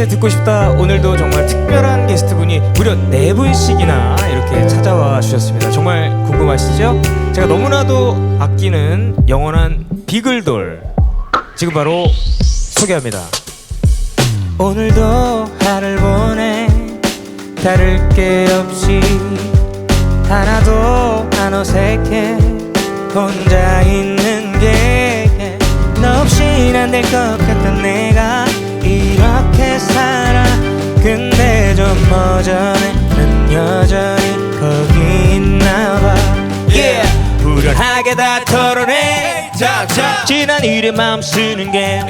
평소에 듣고 싶다. 오늘도 정말 특별한 게스트분이 무려 네 분씩이나 이렇게 찾아와 주셨습니다. 정말 궁금하시죠? 제가 너무나도 아끼는 영원한 비글돌. 지금 바로 소개합니다. 오늘도 하늘 보내 다를 게 없이 하나도 안 어색해. 혼자 있는 게 너 없인 안될 것 같던 내가 이렇게 머전해 난 여전히 거기 있나 봐. Yeah. 불안하게 다 털어내. 지난 일에 마음 쓰는 게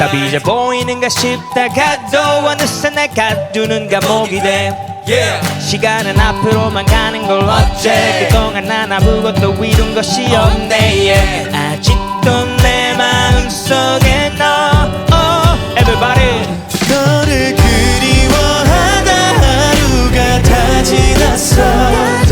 답이 이제 보이는가 싶다가 도 어느새 날 가두는 감옥이 돼 시간은 앞으로만 가는 걸 어째. 그동안 난 아무것도 이룬 것이 없네 yeah. 아직도 내 마음속에 너 oh, Everybody. 너를 지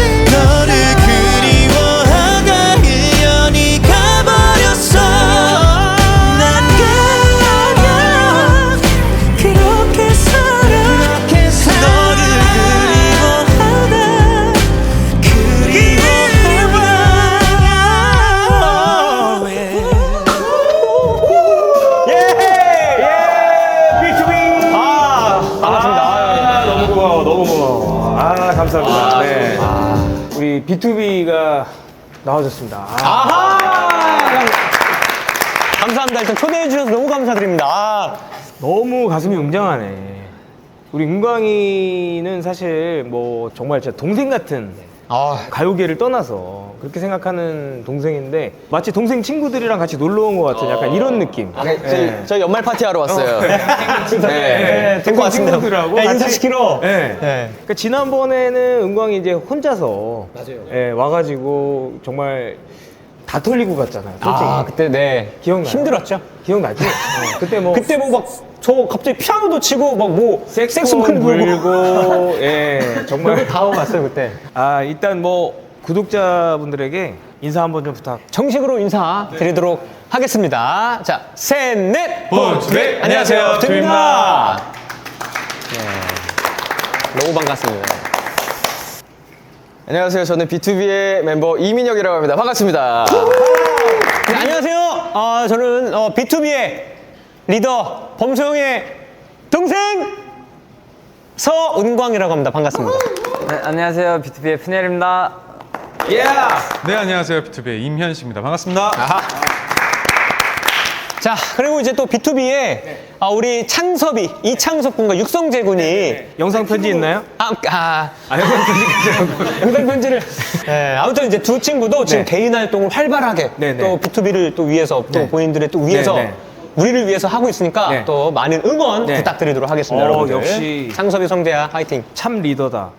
나와줬습니다 아, 아하! 감사합니다. 일단 초대해 주셔서 너무 감사드립니다. 아, 너무 가슴이 웅장하네 우리 은광이는 사실 뭐 정말 진짜 동생 같은 아, 가요계를 떠나서 그렇게 생각하는 동생인데 마치 동생 친구들이랑 같이 놀러 온 것 같은 약간 이런 느낌. 네, 저희, 저희 연말 파티 하러 왔어요. 네. 네, 듣고 동생 왔습니다. 친구들하고 네, 같이- 인사시키러. 네. 네. 그러니까 지난번에는 은광이 이제 혼자서 예, 와가지고 정말 다 털리고 갔잖아요. 솔직히 아, 그때 네. 기억나요? 힘들었죠. 기억나지? 어, 그때 뭐 그때 뭐 막 저 갑자기 피아노도 치고 막 뭐 색소폰 불고 예 정말 다 갔어요, 그때. 아 일단 뭐 구독자분들에게 인사 한번 좀 부탁. 정식으로 인사 드리도록 하겠습니다. 자, 셋, 넷. 네, 안녕하세요. 드립니다. 네. 너무 반갑습니다. 안녕하세요. 저는 B2B의 멤버 이민혁이라고 합니다. 반갑습니다. 네, 안녕하세요. 어, 저는 어, B2B의 리더 범소영의 동생 서은광이라고 합니다. 반갑습니다. 네, 안녕하세요. 비투비의 푸니엘입니다. 네 안녕하세요 비투비의 임현 씨입니다 반갑습니다 자, 그리고 이제 또 B2B의 아, 우리 창섭이 이창섭 군과 육성재 군이 영상 편지 있나요? 아, 아, 아 영상 편지를. 네, 아무튼 이제 두 친구도 지금 네. 개인 활동을 활발하게 네, 네. 또 B2B를 또 위해서 또 네. 본인들의 또 위해서 네, 네. 우리를 위해서 하고 있으니까 네. 또 많은 응원 네. 부탁드리도록 하겠습니다, 어, 여러분들. 역시. 창섭이 성대야 화이팅. 참 리더다.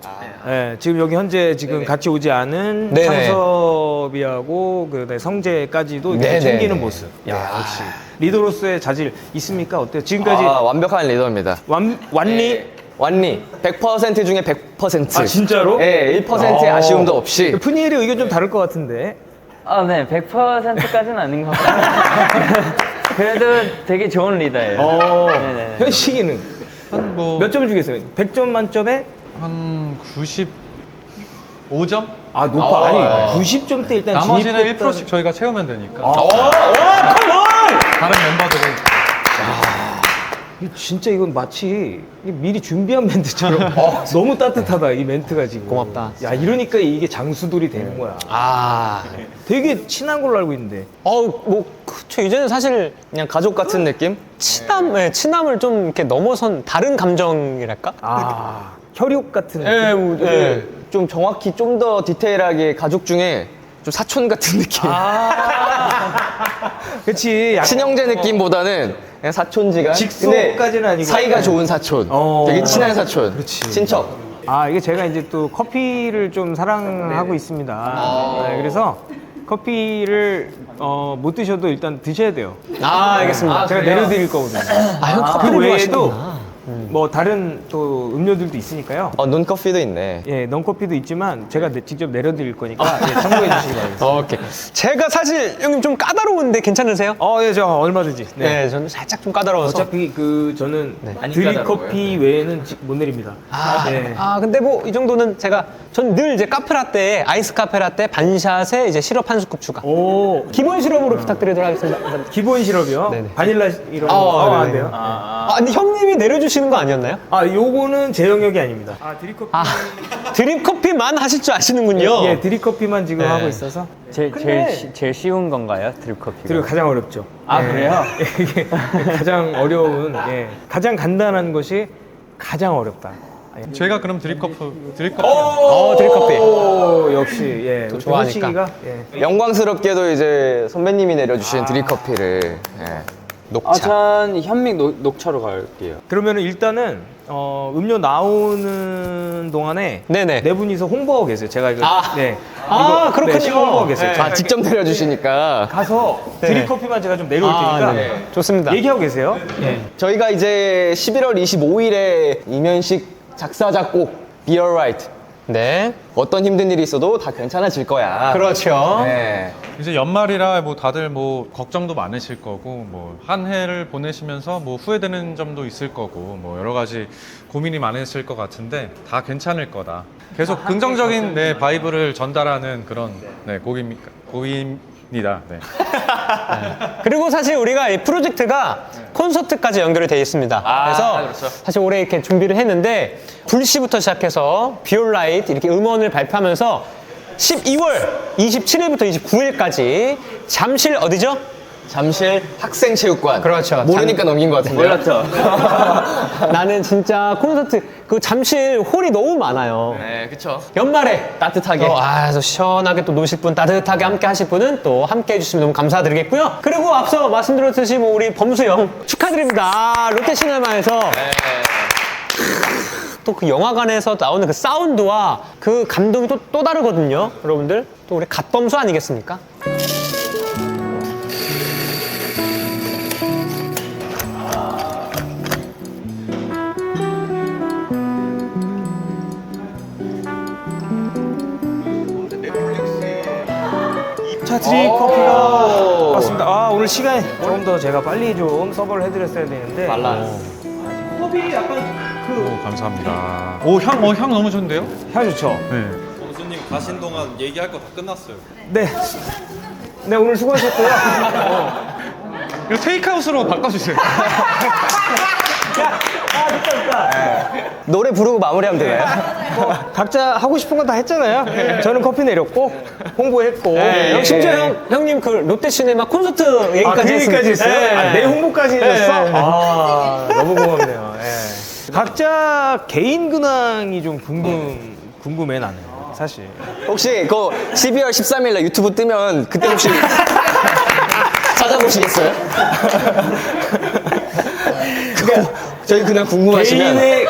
예, 지금 여기 현재 지금 같이 오지 않은 네네. 창섭이하고 그 네, 성재까지도 이렇게 네네. 챙기는 모습. 야 역시 리더로서의 자질 있습니까? 어때요? 지금까지 아, 완벽한 리더입니다. 완 완리 완리 100% 중에 100%. 아, 진짜로? 네, 1%의 어. 아쉬움도 없이. 푸니엘의 의견 좀 다를 것 같은데. 아, 네, 100%까지는 아닌 것 같아요. 그래도 되게 좋은 리더예요. 어, 네네. 현식이는 한뭐 몇 점을 주겠어요? 100점 만점에 한 95점? 아 높아. 아니 90점대 일단 나머지는 진입했다는- 1%씩 저희가 채우면 되니까 어, 다른 멤버들은 진짜 이건 마치 미리 준비한 멘트처럼 너무 따뜻하다 이 멘트가 지금 고맙다. 야 이러니까 이게 장수돌이 되는 거야 아, 되게 친한 걸로 알고 있는데 어우, 뭐, 그쵸. 이제는 사실 그냥 가족 같은 느낌? 친함, 네, 친함을 좀 이렇게 넘어선 다른 감정이랄까? 아 혈육 같은 예, 느낌? 뭐, 예. 좀 정확히 좀 더 디테일하게 가족 중에 좀 사촌 같은 느낌. 그치 약간 친형제 느낌보다는 그냥 사촌지간. 직속까지는 아니고 사이가 약간- 좋은 사촌. 어. 되게 친한 사촌. 그렇지. 친척. 아 이게 제가 이제 또 커피를 좀 사랑하고 있습니다 네, 그래서 커피를 어, 못 드셔도 일단 드셔야 돼요 아, 알겠습니다. 제가 내려드릴 거거든요 아, 형 그 커피를 외에도 좋아하시는구나. 뭐 다른 또 음료들도 있으니까요. 어, 눈커피도 있네. 예, 넌커피도 있지만 제가 내- 직접 내려드릴 거니까 예, 참고해 주시기 바랍니다. 오케이. 제가 사실 형님 좀 까다로운데 괜찮으세요? 어, 예, 저 얼마든지. 네, 저는 살짝 좀 까다로워서. 어차피 그 저는 안 드립커피 외에는 지- 못 내립니다. 아, 네. 아, 근데 뭐 이 정도는 제가 전 늘 이제 카페라떼 아이스 카페라떼 반샷에 이제 시럽 한 스쿱 추가. 오, 기본 시럽으로 부탁드리도록 하겠습니다. 감사합니다. 기본 시럽이요? 네네. 바닐라 이런 거. 아, 어, 네네. 안 돼요? 아, 근데 형님이 내려주시는 거 아니었나요? 아, 요거는 제 영역이 아닙니다. 아, 드립커피. 아, 드립 커피만 하실 줄 아시는군요. 예, 드립커피만 지금 네. 하고 있어서. 제일, 근데- 제일, 쉬- 제일 쉬운 건가요? 드립커피가? 그리고 가장 어렵죠. 아, 예. 그래요? 이게 가장 어려운, 예. 가장 간단한 것이 가장 어렵다. 제가 그럼 드립커피 드립커피 어, 드립 커피. 오, 역시, 예. 우리 좋아하니까. 예. 영광스럽게도 이제 선배님이 내려주신 드립커피를. 예. 녹차. 아, 전 현믹 녹, 녹차로 갈게요. 그러면은 일단은, 어, 음료 나오는 동안에 네네. 네 분이서 홍보하고 계세요. 제가 이거, 아. 네. 아, 이거, 그렇군요. 네, 홍보하고 계세요. 네. 자, 아, 직접 내려주시니까. 가서 네. 드립 커피만 제가 좀 내려올 테니까 아, 네. 좋습니다. 얘기하고 계세요. 예. 저희가 이제 11월 25일에 이면식 작사, 작곡, Be Alright. 네. 어떤 힘든 일이 있어도 다 괜찮아질 거야. 그렇죠. 네. 이제 연말이라 뭐 다들 뭐 걱정도 많으실 거고 뭐 한 해를 보내시면서 뭐 후회되는 점도 있을 거고 뭐 여러 가지 고민이 많으실 것 같은데 다 괜찮을 거다. 계속 긍정적인 네 바이브를 전달하는 그런 네 곡입니다. 곡입 니다. 네. 그리고 사실 우리가 이 프로젝트가 콘서트까지 연결이 되어 있습니다. 그래서 사실 올해 이렇게 준비를 했는데 불시부터 시작해서 비올라이트 이렇게 음원을 발표하면서 12월 27일부터 29일까지 잠실 어디죠? 잠실 학생체육관. 그렇죠. 모르니까 잠- 넘긴 것 같은데. 몰랐죠? 나는 진짜 콘서트 그 잠실 홀이 너무 많아요. 네, 그쵸. 연말에 따뜻하게. 또, 아, 그래서 시원하게 또 노실 분, 따뜻하게 함께 하실 분은 또 함께 해주시면 너무 감사드리겠고요. 그리고 앞서 말씀드렸듯이 뭐 우리 범수형 축하드립니다. 롯데시네마에서 또 그 영화관에서 나오는 그 사운드와 그 감동이 또, 또 다르거든요. 여러분들. 또 우리 갓범수 아니겠습니까? 오늘 시간이 조금 더 제가 빨리 좀 서버를 해드렸어야 되는데. 컵이 약간 그 오 감사합니다. 오 향 어, 향 너무 좋은데요? 향 좋죠? 네. 범수님 가신 동안 얘기할 거 다 끝났어요. 네. 네, 오늘 수고하셨고요. 이거 테이크아웃으로 바꿔주세요. 노래 부르고 마무리하면 되나요? 각자 하고 싶은 건 다 했잖아요. 저는 커피 내렸고, 홍보했고. 네, 예. 심지어 형, 형님 그 롯데시네마 콘서트 아, 얘기까지 그 얘기까지 했습니다. 했어요? 네. 아, 내 홍보까지 해줬어? 네. 아, 너무 고맙네요. 예. 각자 개인 근황이 좀 궁금, 궁금해 나는 사실. 혹시 그 12월 13일 날 유튜브 뜨면 그때 혹시 찾아보시겠어요? 그거 저희 그냥 궁금하시면 개인의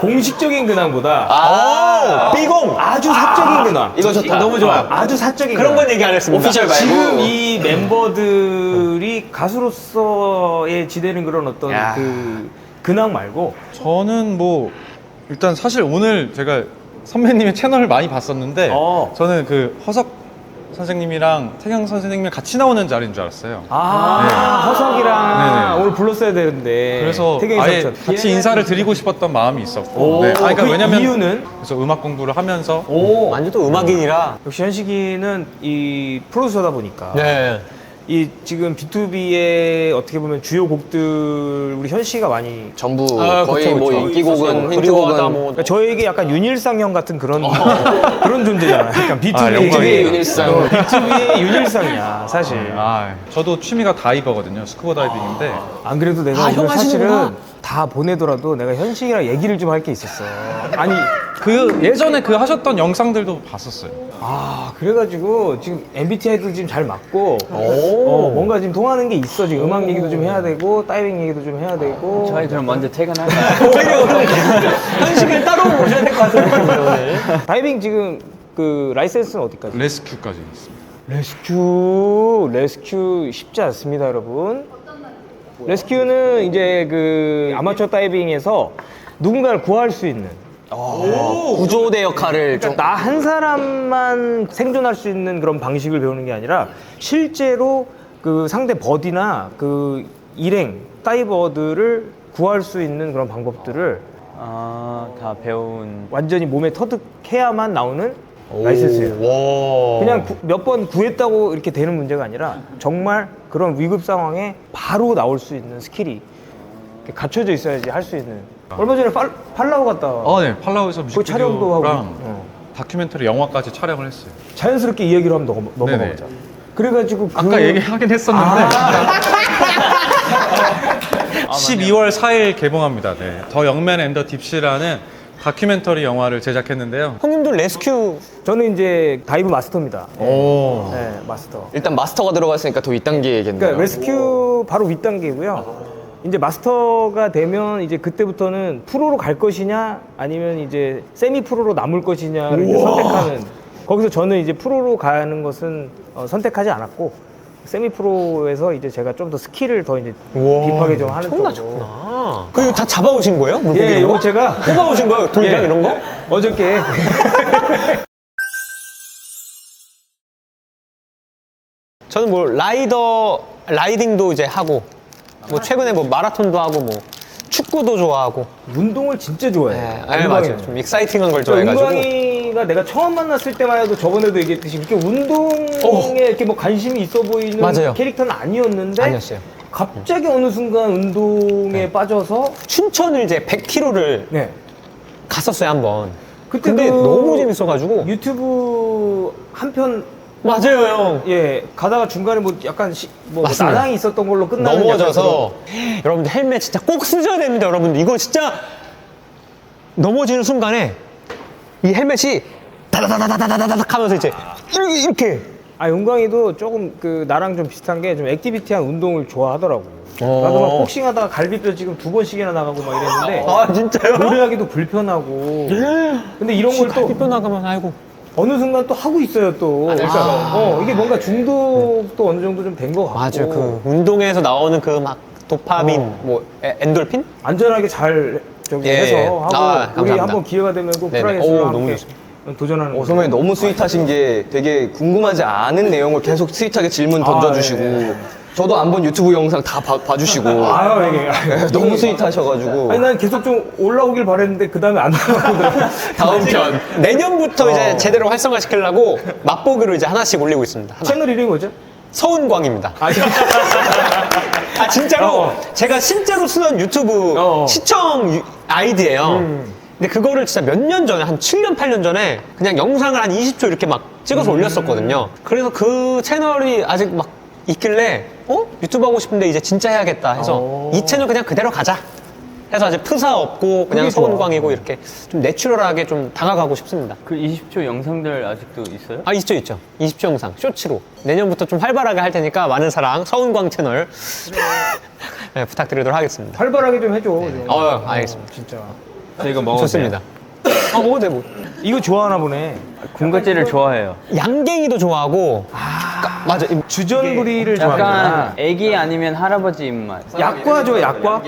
공식적인 근황보다 아, 비공! 아주 사적인 근황. 이거 좋다. 너무 좋아요. 아주 사적인 그런 근황. 건 얘기 안 했습니다. 오피셜 말고 지금 이 멤버들이 가수로서의 지대는 그런 어떤 야. 그 근황 말고 저는 뭐 일단 사실 오늘 제가 선배님의 채널을 많이 봤었는데 어. 저는 그 허석 선생님이랑 태경 선생님이 같이 나오는 자리인 줄 알았어요. 아 허석이랑 네네. 오늘 불렀어야 되는데 그래서 태경이 아예 삼촌. 같이 인사를 드리고 싶었던 마음이 있었고. 오, 네. 아, 그러니까 그 왜냐면 이유는 그래서 음악 공부를 하면서 오 완전 또 음악인이라. 역시 현식이는 이 프로듀서다 보니까 네. 이 지금 B2B의 어떻게 보면 주요 곡들 우리 현식이가 많이 전부 아, 거의 그쵸, 뭐 그쵸. 인기곡은 그리워하다 힌트곡은 뭐. 그러니까 저에게 약간 윤일상 형 같은 그런 그런 존재잖아요. 약간 B2B의 아, 영광이에요. 윤일상. B2B의 윤일상이야 사실. 아, 저도 취미가 다이버거든요. 스쿠버 다이빙인데 안 그래도 내가 아, 형 하시는구나. 다 보내더라도 내가 현식이랑 얘기를 좀 할 게 있었어. 아니 그 예전에 그 하셨던 영상들도 봤었어요. 아 그래가지고 지금 MBTI도 지금 잘 맞고 어, 뭔가 지금 통하는 게 있어 지금 음악 얘기도 좀 해야 되고 다이빙 얘기도 좀 해야 되고 저희 그럼 먼저 퇴근할까요? 현식을 따로 모셔야 될 것 같은데, 오늘. 다이빙 지금 그 라이센스는 어디까지? 레스큐까지 있습니다. 레스큐 레스큐 쉽지 않습니다 여러분 레스큐는 이제 그 아마추어 다이빙에서 누군가를 구할 수 있는 구조대 역할을 좀 나 한 사람만 생존할 수 있는 그런 방식을 배우는 게 아니라 실제로 그 상대 버디나 그 일행 다이버들을 구할 수 있는 그런 방법들을 아, 다 배운. 완전히 몸에 터득해야만 나오는 라이센스예요. 그냥 몇 번 구했다고 이렇게 되는 문제가 아니라 정말 그런 위급 상황에 바로 나올 수 있는 스킬이 갖춰져 있어야지 할 수 있는. 얼마 전에 팔, 팔라우 갔다 와. 아, 네. 팔라우에서 그 촬영도 하고 뮤직비디오랑 어. 다큐멘터리 영화까지 촬영을 했어요. 자연스럽게 이 얘기를 한번 넘어, 네네. 넘어가보자. 그래가지고 아까 그- 얘기하긴 했었는데 12월 4일 개봉합니다. 네. 더 영맨 앤더 딥시라는 다큐멘터리 영화를 제작했는데요. 형님도 레스큐 저는 이제 다이브 마스터입니다. 오. 네, 마스터. 일단 마스터가 들어갔으니까 더 윗단계겠네요. 그러니까 레스큐 바로 윗단계고요. 이제 마스터가 되면 이제 그때부터는 프로로 갈 것이냐 아니면 이제 세미 프로로 남을 것이냐를 이제 선택하는 거기서 저는 이제 프로로 가는 것은 어, 선택하지 않았고 세미 프로에서 이제 제가 좀 더 스킬을 더 이제 딥하게 좀 하는 쪽으로. 아, 그리고 다 잡아오신 거예요? 물고기 예, 이런 요거 거? 제가 뽑아오신 거예요? 돌이랑 예. 이런 거? 어저께 저는 뭐 라이더 라이딩도 이제 하고 뭐 최근에 뭐 마라톤도 하고 뭐 축구도 좋아하고 운동을 진짜 좋아해요. 네, 네, 맞아요 좀 익사이팅한 걸저 좋아해가지고 은광이가 내가 처음 만났을 때만 해도 저번에도 얘기했듯이 이렇게 운동에 이렇게 뭐 관심이 있어 보이는 맞아요. 캐릭터는 아니었는데 아니었어요 갑자기 어느 순간 운동에 빠져서 춘천을 이제 100km를 네. 갔었어요 한번. 그때 근데 그 너무 재밌어가지고. 유튜브 한편 맞아요 형. 예 가다가 중간에 뭐 약간 시, 뭐 맞습니다. 나랑이 있었던 걸로 끝나는 넘어져서 여러분들 헬멧 진짜 꼭 쓰셔야 됩니다 여러분들. 이거 진짜 넘어지는 순간에 이 헬멧이 다다다다다다다닥 하면서 이제 이렇게 아 용광이도 조금 그 나랑 좀 비슷한 게 좀 액티비티한 운동을 좋아하더라고. 어. 나도 막 복싱하다가 갈비뼈 지금 두 번씩이나 나가고 막 이랬는데 아 진짜요? 노래하기도 불편하고. 근데 이런 걸또뼈 나가면 아이고 어느 순간 또 하고 있어요 또. 그러니까 어, 이게 뭔가 중독도 어느 정도 좀 된 것 같고. 맞아요 그 운동에서 나오는 그 막 도파민 어. 뭐 에- 엔돌핀 안전하게 잘 저기 예, 해서 예. 하고 아, 우리 감사합니다. 한번 기회가 되면 꼭 네네. 프라이스로 오, 함께 너무 좋습니다. 도전하는 어, 거. 선배님 너무 스윗하신 게 되게 궁금하지 않은 내용을 계속 스윗하게 질문 던져주시고 예, 저도 안 본 유튜브 영상 다 봐, 주시고 아유 이게 너무 스윗하셔가지고 아니 난 계속 좀 올라오길 바랬는데 그 다음에 안 올라오더라고. 다음 편 내년부터 어. 이제 제대로 활성화시키려고 맛보기로 이제 하나씩 올리고 있습니다 하나. 채널 이름이 뭐죠? 서은광입니다 아, 아 진짜로 어. 제가 실제로 쓰던 유튜브 어. 음. 시청 유- 아이디예요. 근데 그거를 진짜 몇 년 전에 한 7년 8년 전에 그냥 영상을 한 20초 이렇게 막 찍어서 음. 올렸었거든요. 그래서 그 채널이 아직 막 있길래 어 유튜브 하고 싶은데 이제 진짜 해야겠다 해서 어. 이 채널 그냥 그대로 가자. 해서 아직 프사 없고 그냥 그게 좋아. 서은광이고 이렇게 좀 내추럴하게 좀 다가가고 싶습니다. 그 20초 영상들 아직도 있어요? 아 있죠 있죠 20초 영상 쇼츠로 내년부터 좀 활발하게 할 테니까 많은 사랑 서은광 채널 네, 부탁드리도록 하겠습니다 활발하게 좀 해줘. 좀. 어 알겠습니다 진짜. 이거 먹어도 좋습니다 아 먹어도 돼 뭐. 이거 좋아하나 보네. 군것질을 좋아해요. 양갱이도 좋아하고 까- 맞아 이- 주전부리를 약간 좋아하는구나. 애기 아니면 할아버지 입맛. 약과 좋아, 약과?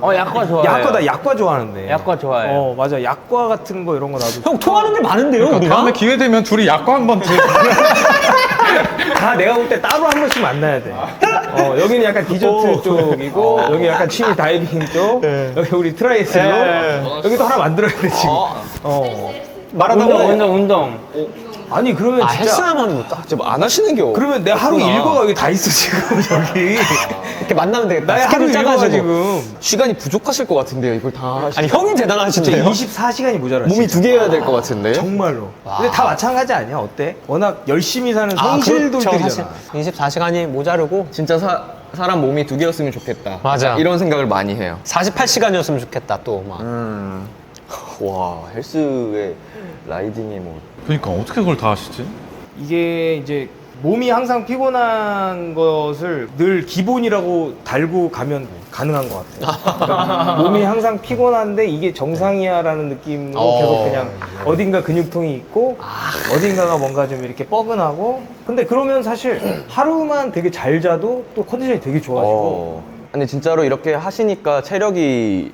어, 약과 좋아해요. 약과, 나 약과 좋아하는데. 약과 좋아해요. 어, 맞아. 약과 같은 거 이런 거 나도. 형 통하는 게 많은데요 우리가 다음에 기회 되면 둘이 약과 한번 드 다 내가 볼 때 따로 한 번씩 만나야 돼. 어, 여기는 약간 디저트 쪽이고, 여기 약간 취미 다이빙 쪽, 여기 우리 트라이애슬로, 여기도 하나 만들어야 돼, 지금. 어. 말하다 운동, 보면 운동, 운동. 아니, 그러면 아 진짜. 헬스나만 못 딱. 지금 안 하시는 게 그러면 내 하루 일과가 여기 다 있어, 지금, 저기. 이렇게 만나면 되겠다 나의 하루 스케줄 일과가 짜가지고 지금. 시간이 부족하실 것 같은데요 이걸 다 하시 아니 형이 진짜 대단하신데요 24시간이 모자라. 몸이. 두개 해야 될 것 같은데 정말로. 근데 다 마찬가지 아니야? 어때? 워낙 열심히 사는 아, 성실돌들이잖아. 그렇죠, 사실 24시간이 모자르고 진짜 사, 사람 몸이 두 개였으면 좋겠다 맞아. 이런 생각을 많이 해요 48시간이었으면 좋겠다 또 막 와 헬스에 라이딩에 뭐 그러니까 어떻게 그걸 다 하시지? 이게 이제 몸이 항상 피곤한 것을 늘 기본이라고 달고 가면 가능한 것 같아요. 그러니까 몸이 항상 피곤한데 이게 정상이야라는 느낌으로 어. 계속 그냥 어딘가 근육통이 있고 어딘가가 뭔가 좀 이렇게 뻐근하고 근데 그러면 사실 하루만 되게 잘 자도 또 컨디션이 되게 좋아지고 어. 근데 진짜로 이렇게 하시니까 체력이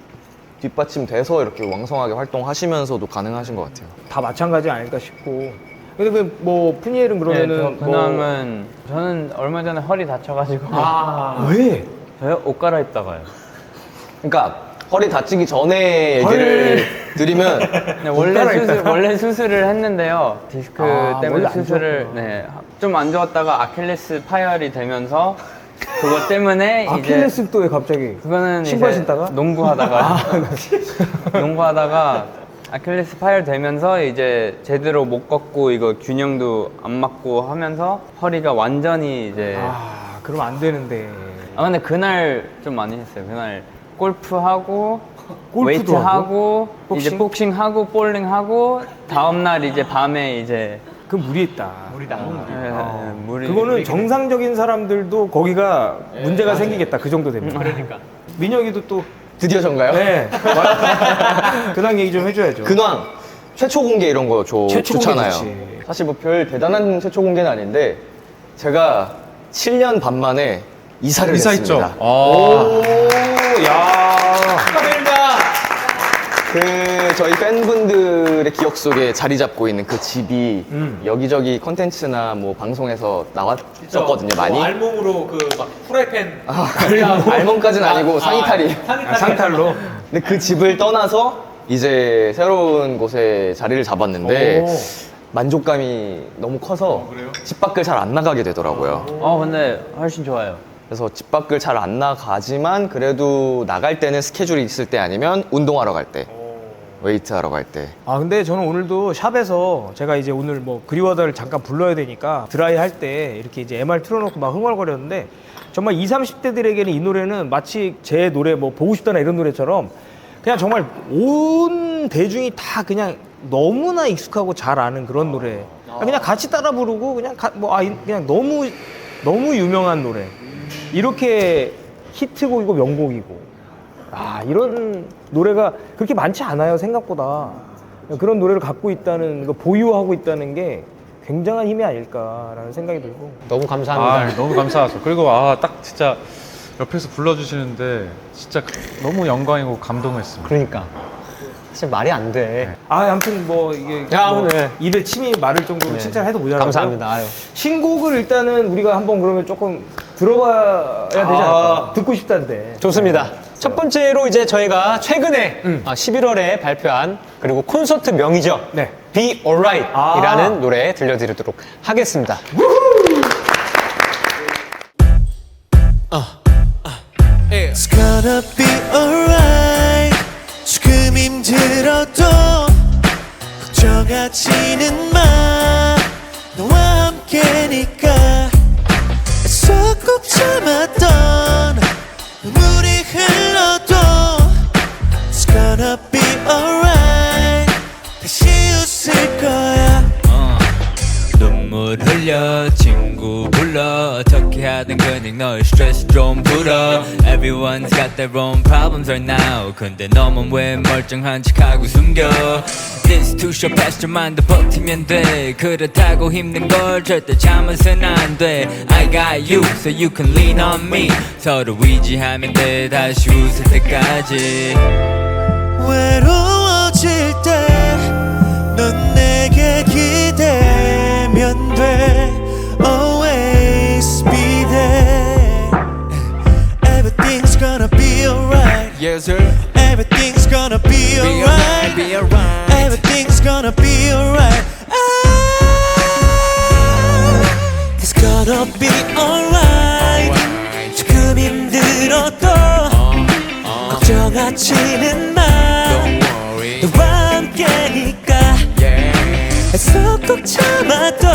뒷받침돼서 이렇게 왕성하게 활동하시면서도 가능하신 것 같아요. 다 마찬가지 아닐까 싶고. 근데 그 뭐 푸니엘은 그러면은 네, 근황은 저는 얼마 전에 허리 다쳐가지고 뭐 왜? 저요 옷 갈아입다가요. 그러니까 허리 다치기 전에 얘기를 드리면 네, 원래 수술 원래 수술을 했는데요. 디스크 아, 때문에 원래 안 수술을 네, 좀 안 좋았다가 아킬레스 파열이 되면서 그것 때문에 이제 아킬레스 또왜 갑자기? 그거는 신발 이제 신다가? 아, 농구하다가 농구하다가 아킬레스 파열 되면서 이제 제대로 못 걷고 이거 균형도 안 맞고 하면서 허리가 완전히 이제 아, 아, 그럼 안 되는데. 근데 그날 좀 많이 했어요. 그날 골프 하고 골프도 웨이트 하고? 하고, 복싱? 이제 복싱 하고 볼링 하고 다음 날 이제 밤에 이제 그 무리했다. 네, 물이 그거는 정상적인 사람들도 거기가 문제가 생기겠다. 그 정도 되면. 그러니까. 민혁이도 또 드디어 전가요? 네. 근황 얘기 좀 해줘야죠. 근황 최초 공개 이런 거 좋, 최초 공개 좋잖아요. 좋지. 사실 뭐 별 대단한 최초 공개는 아닌데 제가 7년 반 만에 이사를 이사했죠. 했습니다. 아, 오, 야. 그 저희 팬분들의 기억 속에 자리 잡고 있는 그 집이 음. 여기저기 컨텐츠나 뭐 방송에서 나왔었거든요 많이. 알몸으로 그 막 프라이팬 아, 알몸까지는 아니고 상의탈이. 아, 상탈로. 근데 그 집을 떠나서 이제 새로운 곳에 자리를 잡았는데 오. 만족감이 너무 커서 집 밖을 잘 안 나가게 되더라고요. 어 근데 훨씬 좋아요. 그래서 집 밖을 잘 안 나가지만 그래도 나갈 때는 스케줄이 있을 때 아니면 운동하러 갈 때, 웨이트 하러 갈 때. 아 근데 저는 오늘도 샵에서 제가 이제 오늘 뭐 그리워다를 잠깐 불러야 되니까 드라이 할 때 이렇게 이제 MR 틀어놓고 막 흥얼거렸는데 정말 20, 30대들에게는 이 노래는 마치 제 노래 뭐 보고 싶다나 이런 노래처럼 그냥 정말 온 대중이 다 그냥 너무나 익숙하고 잘 아는 그런 노래. 그냥 같이 따라 부르고 그냥 가- 뭐 아, 그냥 너무 너무 유명한 노래. 이렇게 히트곡이고 명곡이고. 아 이런 노래가 그렇게 많지 않아요 생각보다 그런 노래를 갖고 있다는 거 보유하고 있다는 게 굉장한 힘이 아닐까라는 생각이 들고 너무 감사합니다. 아, 너무 감사하죠. 그리고 아, 딱 진짜 옆에서 불러주시는데 진짜 너무 영광이고 감동했습니다. 그러니까 사실 말이 안 돼. 아 아무튼 뭐 이게 야, 뭐 오늘. 입에 침이 마를 정도로 칭찬해도 모자라요 감사합니다. 아유. 신곡을 일단은 우리가 한번 그러면 조금 들어봐야 되지 않을까 듣고 싶다는데 좋습니다. 첫 번째로 이제 저희가 최근에 아, 11월에 발표한 그리고 콘서트 명이죠. 네. Be Alright 아. 이라는 노래 들려드리도록 하겠습니다. It's gonna be alright 조금 힘들어도 걱정하지는 마 너와 함께니까 애써 꼭 참았던 흘려 친구 불러 어떻게 하든 그냥 너의 스트레스 좀 풀어 Everyone's got their own problems right now 근데 너만 왜 멀쩡한 척하고 숨겨 This too short past your mind 버티면 돼 그렇다고 힘든 걸 절대 참아선 안돼 I got you so you can lean on me 서로 의지하면 돼 다시 웃을 때까지 외로 sir Everything's gonna be alright alright, be alright Everything's gonna be alright Ah, It's gonna be alright 조금 힘들어도 걱정하지는 마 너와 함께니까 애써 꼭 참아도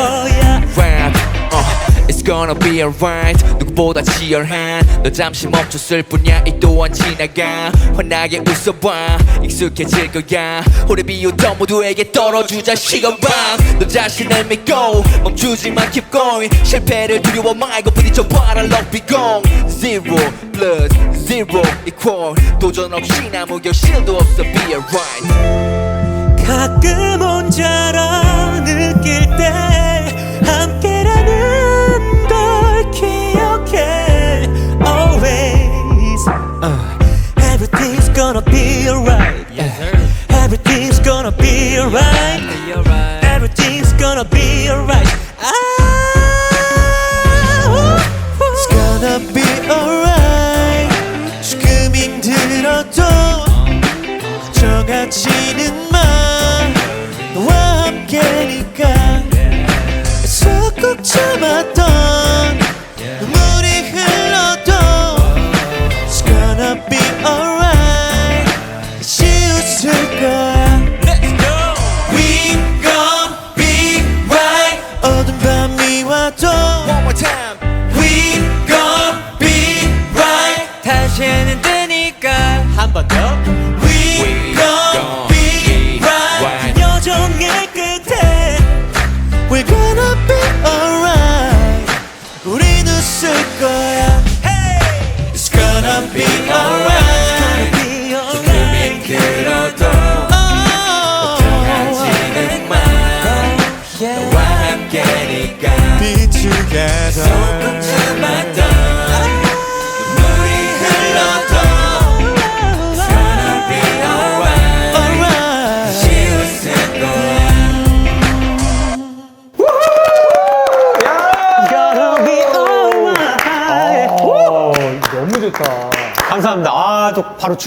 거야. Rap uh, It's gonna be alright. 누구보다 치열한 너 잠시 멈췄을 뿐이야. 이 또한 지나가. 환하게 웃어봐. 익숙해질 거야. 오래 비웃던 모두에게 떨어주자. 시간방 너 자신을 믿고 멈추지만 keep going. 실패를 두려워 말고 부딪혀 봐라. 럭비 공 Zero plus zero equal. 도전 없이 아무 결실도 없어. Be alright. 가끔 혼자라 느낄 때 uh, Everything's gonna be alright. Everything's gonna be alright. Everything's gonna be alright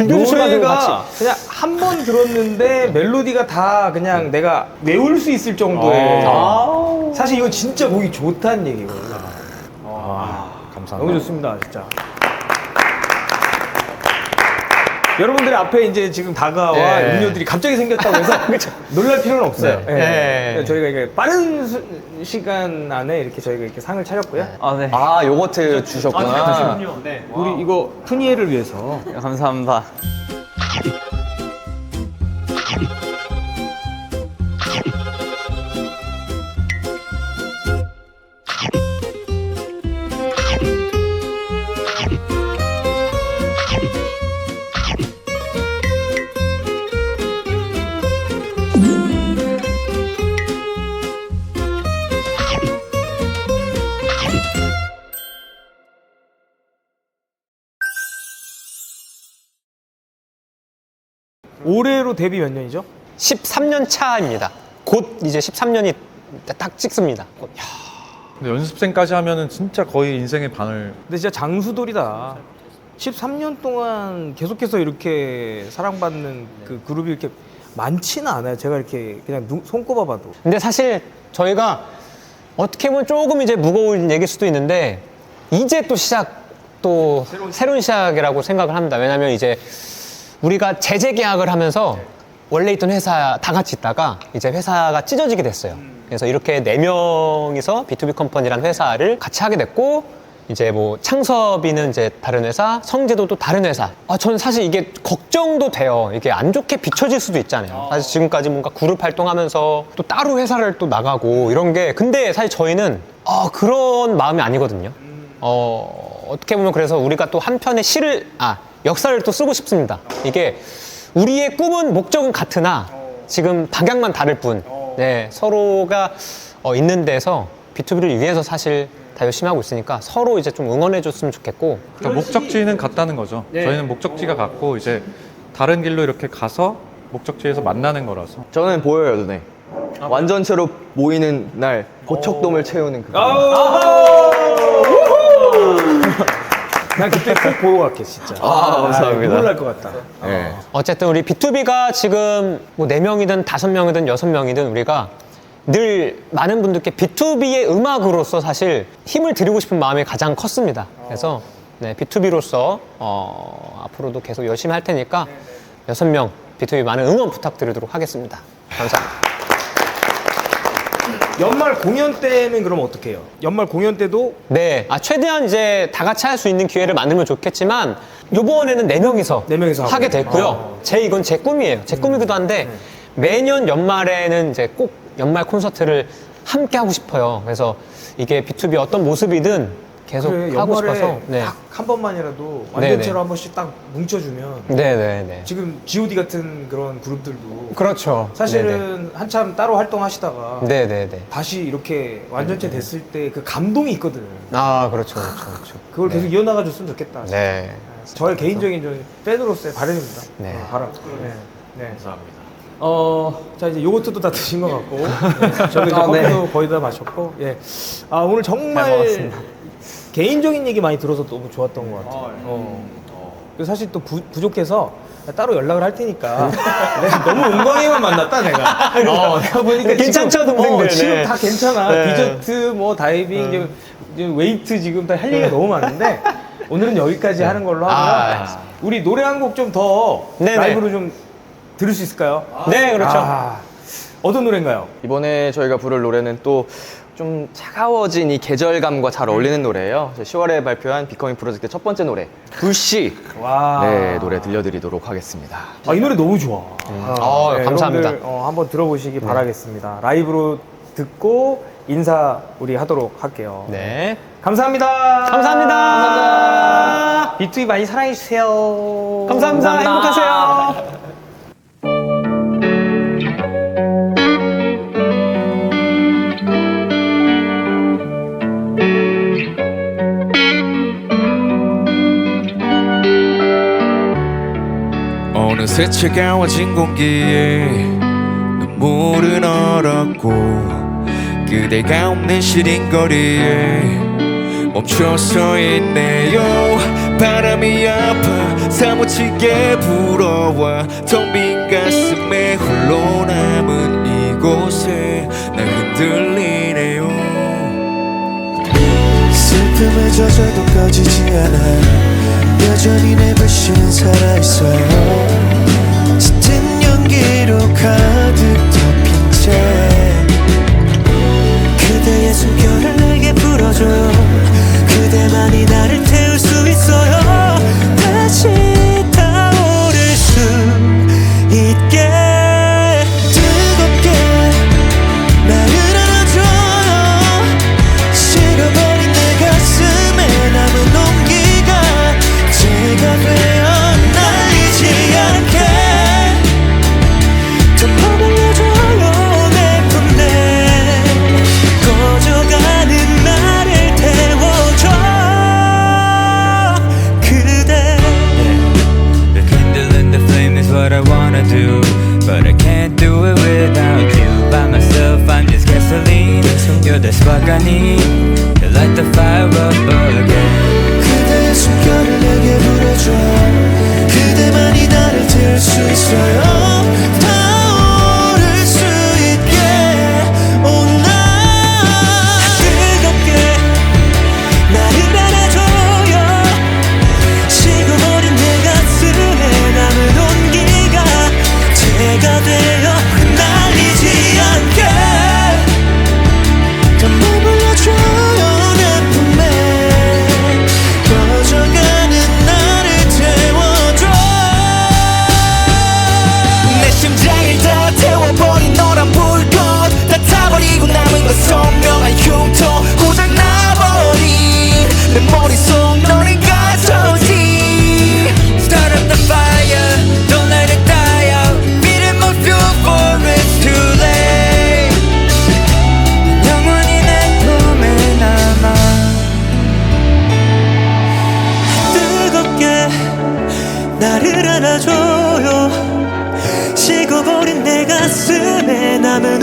아. 노래가 그냥 한 번 들었는데 멜로디가 다 그냥 내가 외울 수 있을 정도의 아. 사실 이건 진짜 보기 좋다는 얘기거든요. 감사합니다. 너무 좋습니다, 진짜. 여러분들의 앞에 이제 지금 다가와 네. 음료들이 갑자기 생겼다고 해서 놀랄 필요는 없어요. 네. 예. 네. 그러니까 저희가 이게 빠른 수- 시간 안에 이렇게 저희가 이렇게 상을 차렸고요. 아, 네. 아 요거트 주셨구나. 우리 이거 푸니에를 위해서 감사합니다. 올해로 데뷔 몇 년이죠? 13년 차입니다. 곧 이제 13년이 딱 찍습니다. 곧. 야, 근데 연습생까지 하면은 진짜 거의 인생의 반을 근데 진짜 장수돌이다. 13년 동안 계속해서 이렇게 사랑받는 그 그룹이 이렇게 많지는 않아요. 제가 이렇게 그냥 눈, 손꼽아 봐도. 근데 사실 저희가 어떻게 보면 조금 이제 무거운 얘기일 수도 있는데 이제 또 시작 또 새로운, 시작이라고 생각을 합니다. 왜냐하면 이제 우리가 재재 계약을 하면서 원래 있던 회사 다 같이 있다가 이제 회사가 찢어지게 됐어요. 그래서 이렇게 네 명이서 B2B 컴퍼니라는 회사를 같이 하게 됐고 이제 뭐 창섭이는 이제 다른 회사, 성재도 또 다른 회사. 아, 저는 사실 이게 걱정도 돼요. 이게 안 좋게 비춰질 수도 있잖아요. 사실 지금까지 뭔가 그룹 활동하면서 또 따로 회사를 또 나가고 이런 게 근데 사실 저희는 아, 그런 마음이 아니거든요. 어, 어떻게 보면 그래서 우리가 또 한편의 시를, 아, 역사를 또 쓰고 싶습니다. 이게 우리의 꿈은 목적은 같으나 지금 방향만 다를 뿐. 네, 서로가 어, 있는 데서 B2B를 위해서 사실 다 열심히 하고 있으니까 서로 이제 좀 응원해 줬으면 좋겠고 그러니까 목적지는 같다는 거죠. 저희는 목적지가 같고 이제 다른 길로 이렇게 가서 목적지에서 만나는 거라서 저는 보여요 눈에. 완전체로 모이는 날 고척돔을 채우는 그. 난 그때 꼭 보고 갈게, 진짜. 아, 감사합니다. 놀랄 것 같다. 네. 어쨌든 우리 B2B가 지금 뭐 4명이든 5명이든 6명이든 우리가 늘 많은 분들께 B2B의 음악으로서 사실 힘을 드리고 싶은 마음이 가장 컸습니다. 그래서 네, B2B로서 어, 앞으로도 계속 열심히 할 테니까 6명 B2B 많은 응원 부탁드리도록 하겠습니다. 감사합니다. 연말 공연 때는 그럼 어떻게 해요? 연말 공연 때도 네, 아, 최대한 이제 다 같이 할 수 있는 기회를 만들면 좋겠지만 요번에는 네명이서 네 명이서 하게 하고. 됐고요. 제 이건 제 꿈이에요. 제 꿈이기도 한데 매년 연말에는 이제 꼭 연말 콘서트를 함께 하고 싶어요. 그래서 이게 B2B 어떤 모습이든 계속 그래, 하고 싶어서. 네. 딱한 번만이라도 네, 완전체로 네. 한 번씩 딱 뭉쳐주면 네, 네, 네. 지금 G.O.D 같은 그런 그룹들도 그렇죠. 사실은 한참 따로 활동하시다가 네, 네, 네. 다시 이렇게 완전체 됐을 때 그 감동이 있거든. 아, 그렇죠, 그렇죠, 그렇죠. 그걸 계속 이어나가 줬으면 좋겠다. 네. 저의 개인적인 좀 팬으로서의 바람입니다. 네. 어, 바람. 네. 네. 감사합니다. 어, 자 이제 요거트도 다 드신 것 같고, 네. 저도 이제 아, 네. 커피도 거의 다 마셨고, 예. 아 오늘 정말 잘 먹었습니다. 개인적인 얘기 많이 들어서 너무 좋았던 것 같아요. 어. 그리고 사실 또 부, 부족해서 따로 연락을 할 테니까 내가 너무 은광이만 만났다 내가. 어, 내가 보니까 괜찮죠, 지금, 동생들. 어, 지금 네. 다 괜찮아. 네. 디저트, 뭐 다이빙, 이제, 이제 웨이트 지금 다 할 얘기가 너무 많은데 오늘은 여기까지 하는 걸로 하고요. 아, 알겠습니다. 우리 노래 한 곡 좀 더 네네. 라이브로 좀 들을 수 있을까요? 네, 그렇죠. 아, 어떤 노래인가요? 이번에 저희가 부를 노래는 또 좀 차가워진 이 계절감과 잘 어울리는 노래예요. 10월에 발표한 비커밍 프로젝트 첫 번째 노래 불씨 와. 네 노래 들려드리도록 하겠습니다. 아, 이 노래 너무 좋아. 어, 감사합니다. 여러분들, 어, 한번 들어보시기 바라겠습니다. 라이브로 듣고 인사 우리 하도록 할게요. 네. 감사합니다. 감사합니다. 감사합니다. B2B 많이 사랑해주세요. 감사합니다. 행복하세요. 어느새 차가워진 공기에 눈물은 얼었고 그대가 없는 시린 거리에 멈춰서 있네요. 바람이 아파 사무치게 불어와 텅 빈 가슴에 홀로 남은 이곳에 날 흔들리네요. 슬픔에 젖어도 꺼지지 않아 여전히 내 불씨는 살아있어요 나를 안아줘요. 식어버린 내 가슴에 남은